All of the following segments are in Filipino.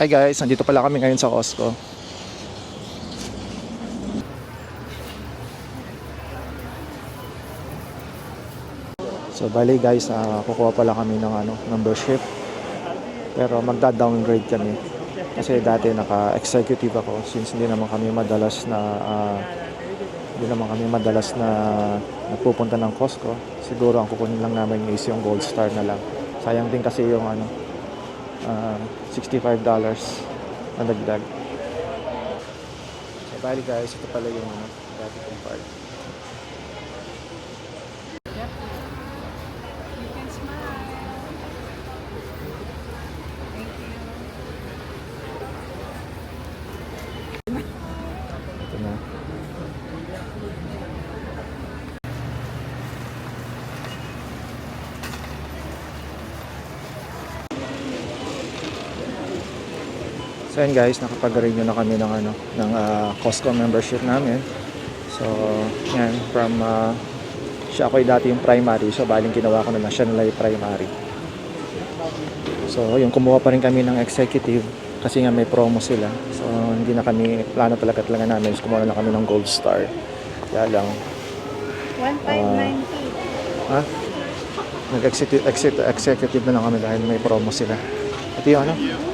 Hi guys, nandito pala kami ngayon sa Costco. So bali guys, ah, kukuha pala kami ng ano, membership. Pero magda-downgrade kami. Kasi dati naka-executive ako since hindi naman kami madalas na ah, hindi naman kami madalas na nagpupunta ng Costco. Siguro ang kukunin lang namin is yung Gold Star na lang. Sayang din kasi yung ano ah, $65 na dagdag. So bali guys, ito pala yung ano, dati kong card. Ito na. So yun guys, nakapag-renew na kami ng ano, ng ah, Costco membership namin. So, yan, from uh, siya ako dati yung primary, so baling ginawa ko na lang siya nila yung primary. So, yung kumuha pa rin kami ng executive kasi nga may promo sila. So, hindi na kami, plano talaga talaga namin, so, kumuha na kami ng gold star. Kaya lang, 1590. ha? Nag-executive exec- executive na lang kami dahil may promo sila. Ito yung ano?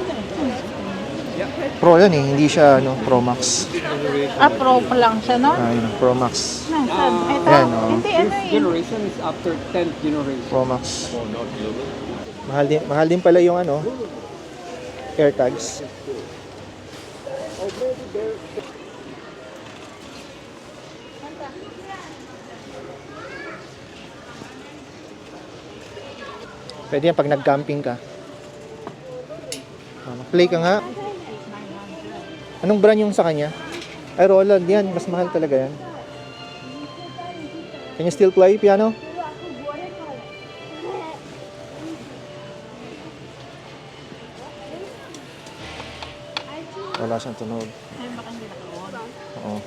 Pro yan eh, hindi siya ano, Pro Max. Ah, pro pa lang siya, no? Ah, yun, Pro Max. Nasaan? Ito. Yan, oh. Hindi, ano Fifth eh. generation is after 10th generation. Pro Max. Mahal din, mahal din pala yung ano, AirTags. Pwede yan pag nag-camping ka. Ah, Play ka nga. Anong brand yung sa kanya? Ay, Roland yan. Mas mahal talaga yan. Can you still play piano? Wala siyang tunog. Oo.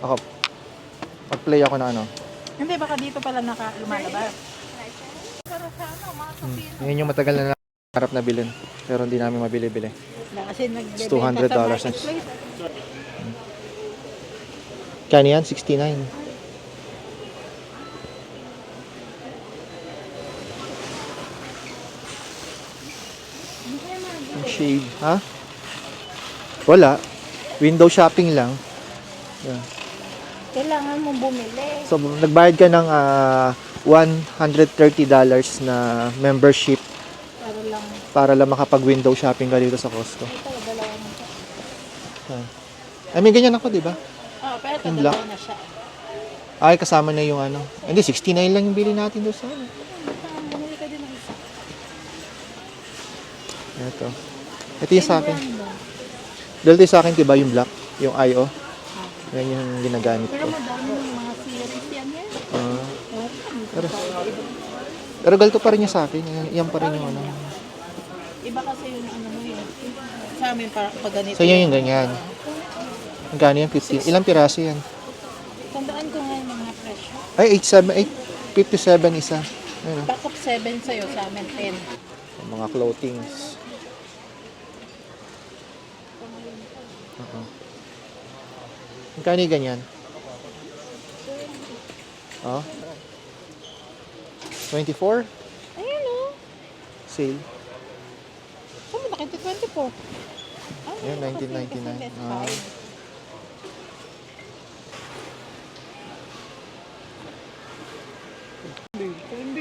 Ako, mag-play ako na ano. Hindi, baka dito pala naka lumalabas. Hmm. Ngayon yung matagal na harap na bilhin. Pero hindi namin mabili-bili. Kasi nagbebenta It's $200 sa na- marketplace. Kano yan? 69. Ang shade. Ha? Wala. Window shopping lang. Yeah. Kailangan mo bumili. So, nagbayad ka ng ah, $130 na membership Para lang. makapag-window shopping ka dito sa Costco. Siya. I mean, ganyan ako, di ba? Oh, pero ito, Yung black? na siya. Ay, kasama na yung ano. Hindi, 69 lang yung bili natin doon sa ano. Ah. Ito. Ito yung sa akin. Dahil ito yung sa akin, di ba, yung black, yung IO. Yan yung ginagamit Pero ko. madami ng mga series yan yan. Ah, Oh, pero, pero ganito pa rin yung sa akin. Yan, yan pa rin yung ano. Iba kasi yung ano mo yun. Sa amin, para pag ganito. So, yan yung ganyan. Magkano yan? 15. Ilang piraso yan? Tandaan ko nga yung mga presyo. Ay, 87, 857 isa. Ayun, Back up 7 sa'yo, sa amin 10. oh. mga clothings. Oo. Magkano yung ganyan? Oh. 24? Ayan o. Sale. Saan mo nakita 24? Ay, Ayan, kasi 1999. kasi Best Ah. Ah.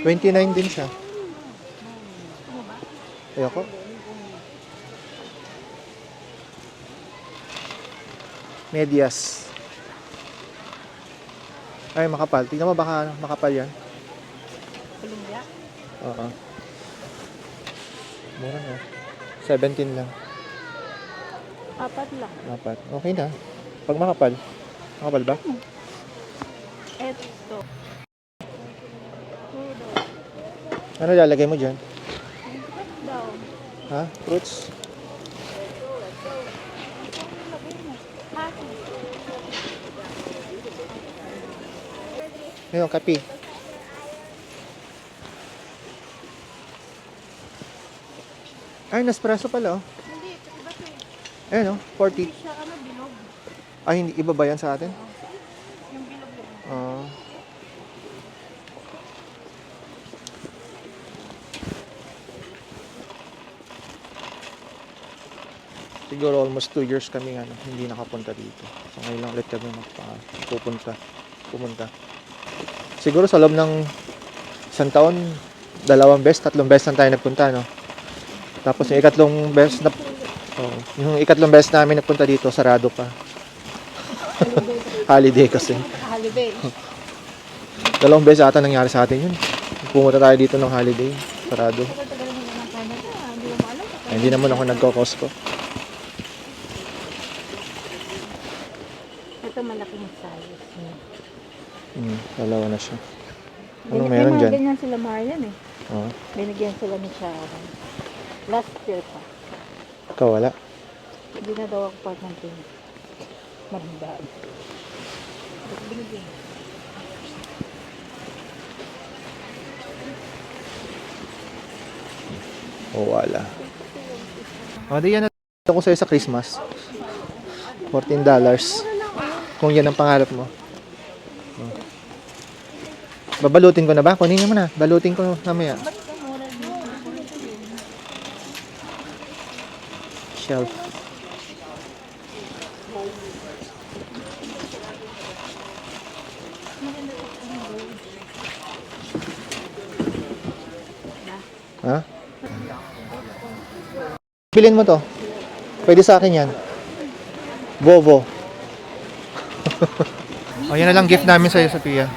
29 din siya. Ayoko. Medias. Ay, makapal. Tingnan mo baka makapal yan. Columbia. Oo. Mura na. 17 lang. Apat lang. Dapat. Okay na. Pag makapal. Makapal ba? Eto. Ano lalagay mo dyan? daw. Ha? Fruits? Ngayon, kape. Ay, Nespresso pala oh. Hindi, iba to eh. Ayan oh, 40. Siya ano, bilog. Ay, hindi, iba ba yan sa atin? Yung bilog yun. Ah. siguro almost 2 years kami ano, hindi nakapunta dito. So ngayon lang ulit kami magpa pupunta. Pumunta. Siguro sa loob ng isang taon, dalawang beses, tatlong beses na tayo nagpunta, no? Tapos yung ikatlong beses na oh, yung ikatlong beses namin nagpunta dito, sarado pa. Holiday kasi. Holiday. Dalawang beses ata nangyari sa atin yun. Pumunta tayo dito ng holiday. Sarado. Ay, hindi naman ako nagko-Costco. Ito malaking size. niya. Hmm, dalawa na siya. May meron dyan? Ganyan sila Marian eh. Oo. Binigyan sila ni Sharon. Last year pa. Ikaw wala. Hindi na daw ako part ng team. Binigyan. O wala. O, di yan na ako sa'yo sa Christmas. $14. Kung yan ang pangarap mo. O. Babalutin ko na ba? Kunin mo na. Balutin ko mamaya. Shelf. Ha? Bilhin mo to. Pwede sa akin yan. Vovo. o, yan na lang gift namin sa'yo, Sophia.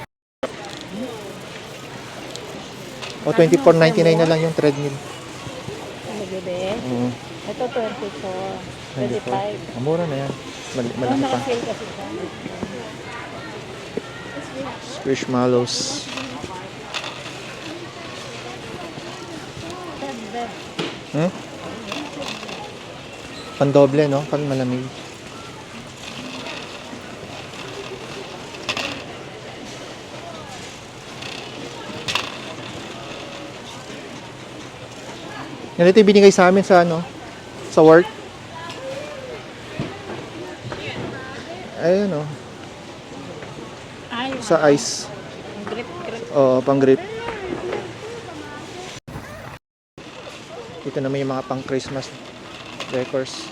O, 24.99 na lang yung treadmill. Bebe? Mm. Ito 24. 25. Ang mura na yan. Mal malaki pa. Squishmallows. Hmm? Pandoble, no? Pag malamig. Yan ito yung binigay sa amin sa ano? Sa work. Ayun, oh. Ay, Sa ice. grip, grip. Oo, pang grip. Dito naman yung mga pang Christmas decors.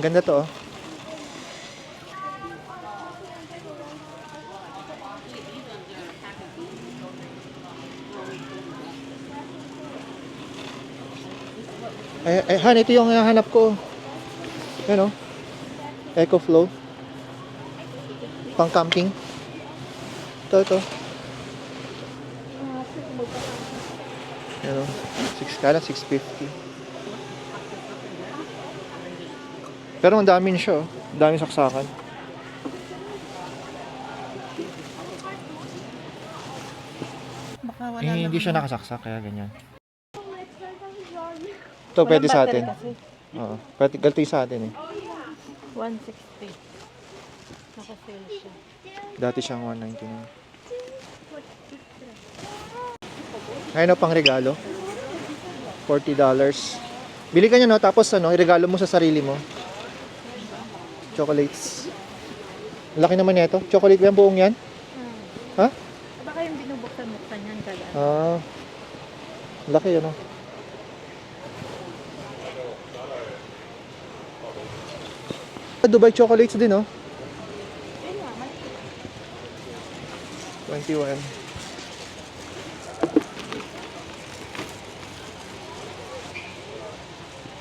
Ganda to, oh. Eh, eh, Han, ito yung hinahanap ko. Ano? Eco Flow. Pang camping. Ito, ito. Ano? 6 kala, 650. Pero ang dami niya siya, oh. Ang daming saksakan. Baka wala Eh, hindi siya nakasaksak, kaya ganyan. Ito, pwede sa atin. Kasi. Oo. Pwede, galti sa atin eh. 160. Naka-sale siya. Dati siyang 199. Ngayon o, pang regalo. $40. Bili ka niya no, tapos ano, iregalo mo sa sarili mo. Chocolates. Laki naman nito. Chocolate ba yung buong yan? Ha? Baka yung binubuksan-buksan yan kaya. Ah. Laki ano. Dubai chocolates din oh. 21.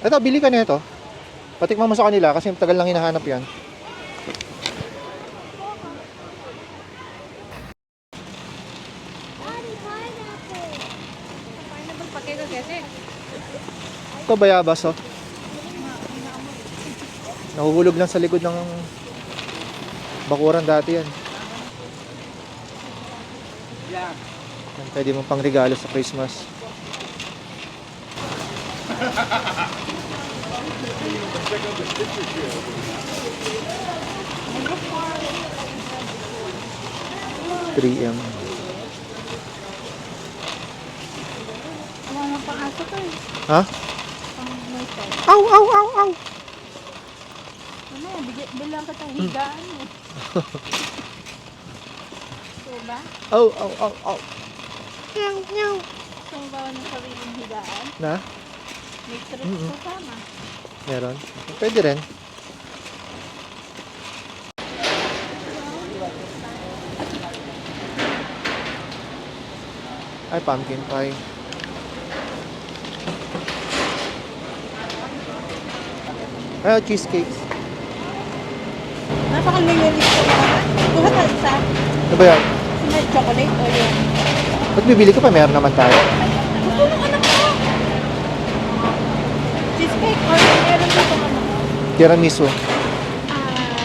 Ito, bili ka nito. Patikman mo sa kanila kasi tagal lang hinahanap yan. Ito bayabas oh. Nahuhulog lang sa likod ng bakuran dati yan. Yan, Pwede mong pang regalo sa Christmas. Three M. Wala nang pang-aso to eh. Ha? Aw, aw, aw, aw! Ano, bigyan, bilang ka tayong higaan eh. So ba? Aw, aw, aw, aw. Gusto mo ba ng sariling higaan? Na? May trip Mm-mm. kasama. Meron? Pwede rin. Ay, pumpkin pie. Ay, oh, cheesecakes. Nililis ko naman. Kuha ka isa. Ano ba yan? Chocolate o yun. Ba't bibili ko pa? Meron naman tayo. Gusto ng anak ko. Cheesecake or meron dito ano. Tiramisu. Ah,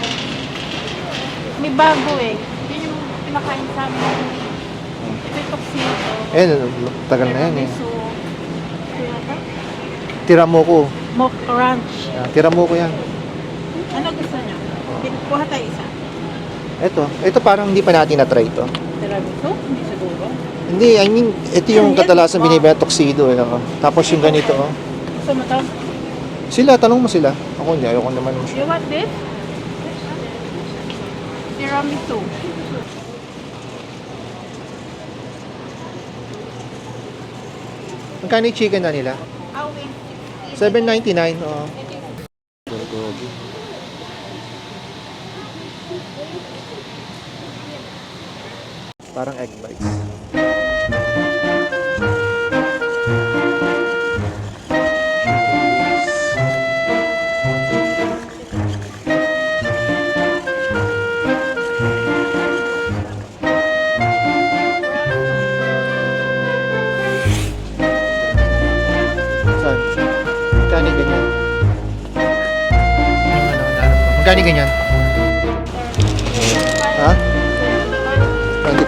may bago eh. Yun yung pinakain sa amin. Ito yung tuxedo. Eh, tagal na yan eh. Tiramisu. Ano ba? Tiramuko. Mock Ranch. Yan, Tiramuko yan. Ano gusto niyo? Kuha tayo isa. Ito. Ito parang hindi pa natin na-try ito. Tiramisu? Hindi siguro. Hindi, I mean, ito yung Yan, yan. kadalasan Oh. binibenta tuxedo. Eh, ako. Tapos yung ganito. Oh. Gusto mo to? Sila, tanong mo sila. Ako hindi, ayoko naman. You want this? Tiramisu. Magkano yung chicken na nila? Ah, wait. 7.99. Oo. Bulgogi. Parang egg bites.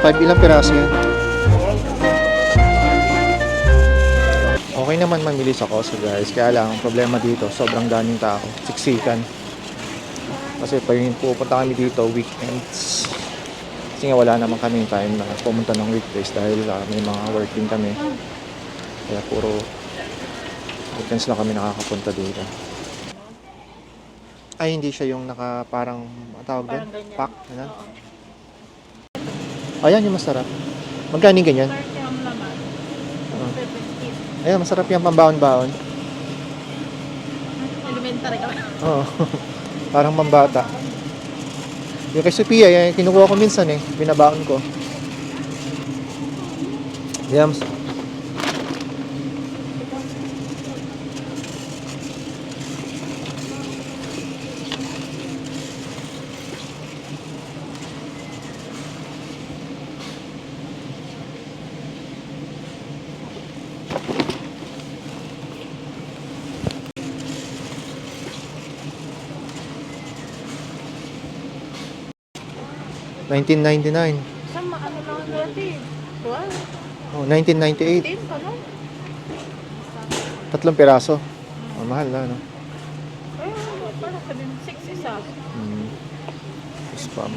25 ilang piraso yan? Okay naman mamili sa Costco guys. Kaya lang, ang problema dito, sobrang daming tao. Siksikan. Kasi pag pupunta kami dito, weekends. Kasi nga wala naman kami time na pumunta ng weekdays dahil ah, may mga work din kami. Kaya puro weekends lang kami nakakapunta dito. Ay, hindi siya yung naka parang, ang tawag doon? Parang ganyan. Pack? Ano? Ayan yung masarap. Magkano yung ganyan? 30 ang laman. Oo. 70. Ayan, masarap yung pambaon-baon. Elementary kami. Oo. Parang mambata. Yung kay Sophia, yan, kinukuha ko minsan eh. Binabaon ko. Yams. $19.99. Sama, ano lang natin? 12? Oh, 1998. 10 ka no? Tatlong piraso. Oh, mahal na, no? Ay, parang 76 isa. Mm. Spam.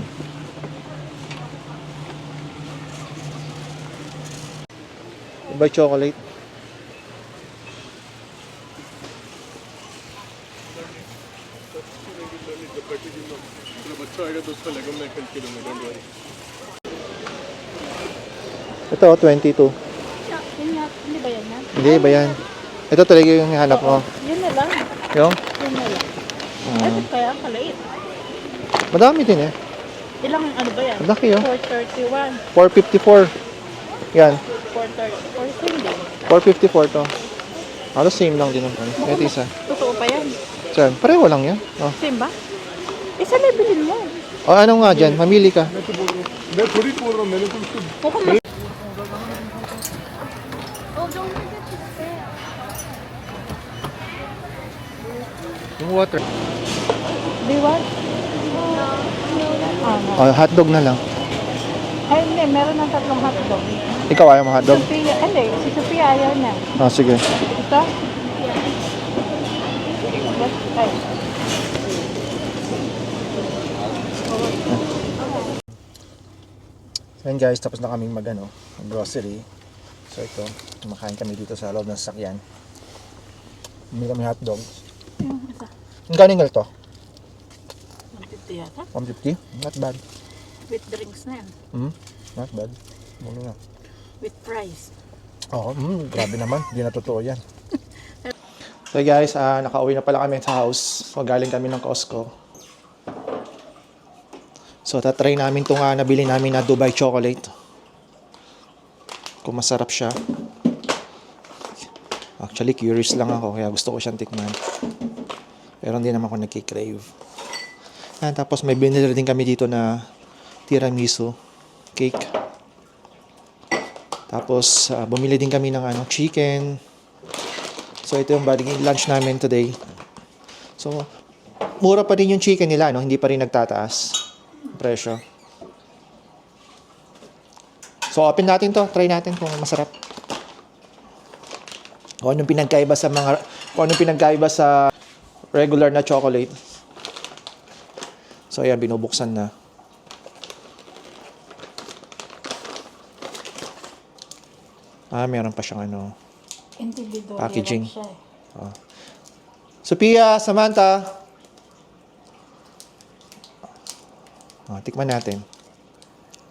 Iba chocolate. Ito, 22. Yun nga, hindi ba yan? Hindi, ba yan? Ito talaga yung hanap mo. Yun na lang. Yung? Yun na lang. Ay, Mm. kaya ang kalait. Madami din eh. Ilang ano ba yan? Ang laki, oh. 431. 454. Yan. 430. 420. 454 to. Halos same lang din naman. Ito isa. Totoo pa yan. Saan? Pareho lang yan. Oh. Same ba? Isa na bilhin mo. O ano nga dyan? Mamili ka. Mukhang ma- water. Do you want? Ah, no. Oh, hotdog na lang. Ay, hindi. Meron ng tatlong hotdog. Ikaw ayaw mo hotdog? Sophia, hindi. Si Sophia ayaw na. Ah, sige. Ito? What? Ayan guys, tapos na kaming mag ano, grocery. So ito, kumakain kami dito sa loob ng sasakyan. Bumili kami hotdog. Ang galing to? 150 yata. 150? Not bad. With drinks na yan. Hmm? Not bad. Muna nga. With fries. Oo, mm, grabe naman. Hindi na totoo yan. So guys, ah, nakauwi na pala kami sa house. So galing kami ng Costco. So tatry namin itong ah, nabili namin na Dubai chocolate. Kung masarap siya. Actually, curious lang ako kaya gusto ko siyang tikman. Pero hindi naman ako nagkikrave. Ah, tapos may binili din kami dito na tiramisu cake. Tapos, ah, bumili din kami ng ano, chicken. So, ito yung baging lunch namin today. So, mura pa rin yung chicken nila, no? Hindi pa rin nagtataas presyo. So, open natin to. Try natin kung masarap. Kung anong pinagkaiba sa mga, kung anong pinagkaiba sa regular na chocolate. So, ayan, binubuksan na. Ah, meron pa siyang ano. Packaging. Siya, eh. Sophia, Samantha. Ah, tikman natin.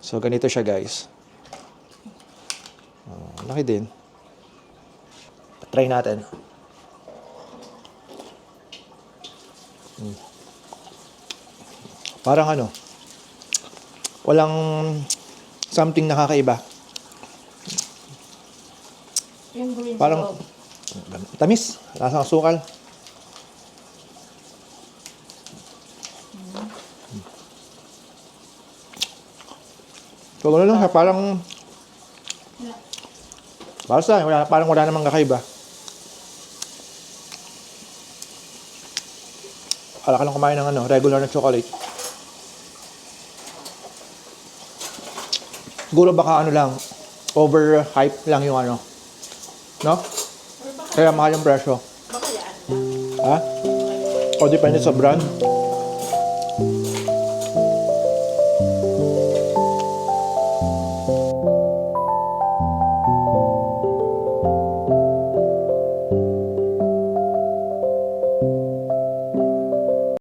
So, ganito siya, guys. Ah, laki din. Try natin. Hmm. Parang ano, walang something nakakaiba. Yung green Parang tamis, lasang sukal. So, gano'n lang siya, parang... Akin, wala, parang wala namang kakaiba. Kala ka lang kumain ng ano, regular na chocolate. Siguro baka ano lang, overhype lang yung ano. No? Kaya mahal yung presyo. Ha? O depende sa brand.